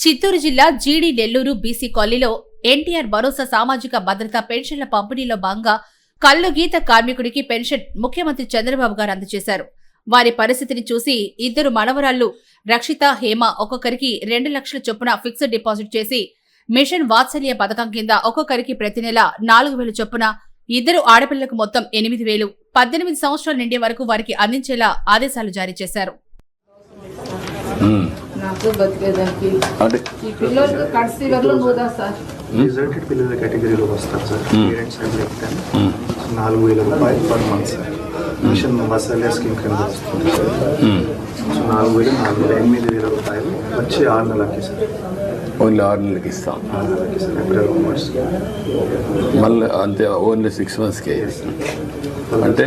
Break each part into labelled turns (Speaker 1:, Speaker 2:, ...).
Speaker 1: చిత్తూరు జిల్లా జీడి నెల్లూరు బీసీ కాలనీలో ఎన్టీఆర్ భరోసా సామాజిక భద్రత పెన్షన్ల పంపిణీలో భాగంగా కళ్ళు గీత కార్మికుడికి పెన్షన్ ముఖ్యమంత్రి చంద్రబాబు గారు అందజేశారు. వారి పరిస్థితిని చూసి ఇద్దరు మనవరాళ్ళు రక్షిత హేమ ఒక్కొక్కరికి రెండు లక్షల చొప్పున ఫిక్స్డ్ డిపాజిట్ చేసి మిషన్ వాత్సల్య పథకం కింద ఒక్కొక్కరికి ప్రతి నెల నాలుగు వేలు చొప్పున ఇద్దరు ఆడపిల్లలకు మొత్తం ఎనిమిది వేలు పద్దెనిమిది సంవత్సరాల నిండే వరకు వారికి అందించేలా ఆదేశాలు జారీ చేశారు.
Speaker 2: నాకు బతికేదానికి. ఈ పిల్లలకి సార్.
Speaker 3: రిజల్టెడ్ పిల్లల కేటగిరీలో వస్తారు సార్. పేరెంట్స్ అండ్ చెప్తాను
Speaker 4: ఉమ్.
Speaker 3: నాలుగు వేల రూపాయలు పర్ మంత్ సార్. మిషన్ మసాలా స్కీమ్ కింద వస్తుంది సార్.
Speaker 4: ఉమ్.
Speaker 3: సో నాలుగు వేలు నాలుగు వేల ఎనిమిది వేల రూపాయలు వచ్చి ఆరు నెలలకి సార్.
Speaker 4: ఓన్లీ ఆరు నెలలకి ఇస్తాం.
Speaker 3: ఆరు నెలలకి సార్. April onwards.
Speaker 4: మళ్ళీ అంతే ఓన్లీ సిక్స్ మంత్స్కే అంటే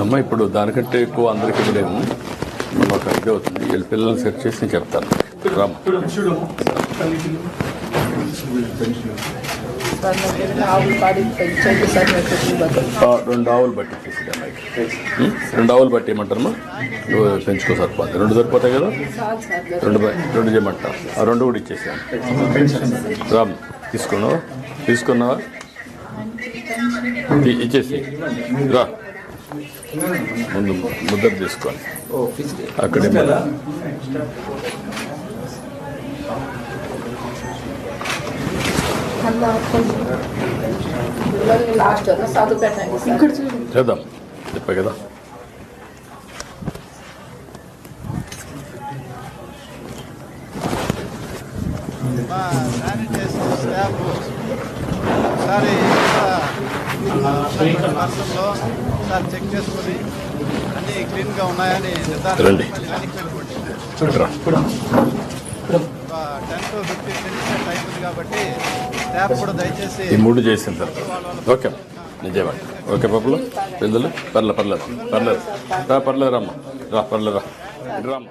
Speaker 4: అమ్మ ఇప్పుడు దానికంటే ఎక్కువ అందరికీ ఇవ్వలేము. ఒక ఇది అవుతుంది. వీళ్ళ పిల్లల్ని సెట్ చేసి నేను చెప్తాను. రామ్ రెండు ఆవులు బట్టి రెండు ఆవులు బట్టి ఏమంటారమ్మా నువ్వు పెంచుకో సరిపోతుంది రెండు సరిపోతాయి కదా? రెండు బ- రెండు చేయమంటా. ఆ రెండు కూడా ఇచ్చేసాను రామ్ తీసుకున్నావా? తీసుకున్నావా? ఇచ్చేసి. రా. ముందు ముద్ర తీసుకోండి అక్కడే చేద్దాం. చెప్పా కదా.
Speaker 5: శానిటైజర్ స్టాఫ్ ఒకసారి వర్షంలో చెక్ చేసుకొని అన్నీ క్లీన్గా ఉన్నాయని నిర్ధారణ
Speaker 4: రండి.
Speaker 5: Ten to fifteen minutes time ఉంది కాబట్టి కూడా దయచేసి
Speaker 4: ఈ మూడు చేసింది సార్ ఓకే. నిజమే. ఓకే పప్పులు? పిల్లలు పర్లేదు పర్లేదు. పర్లేదు. రా పర్లేదు రామ్మా. రా పర్లేదు రా. రామ్మా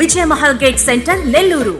Speaker 6: విజయ మహల్ గేట్ సెంటర్ నెల్లూరు.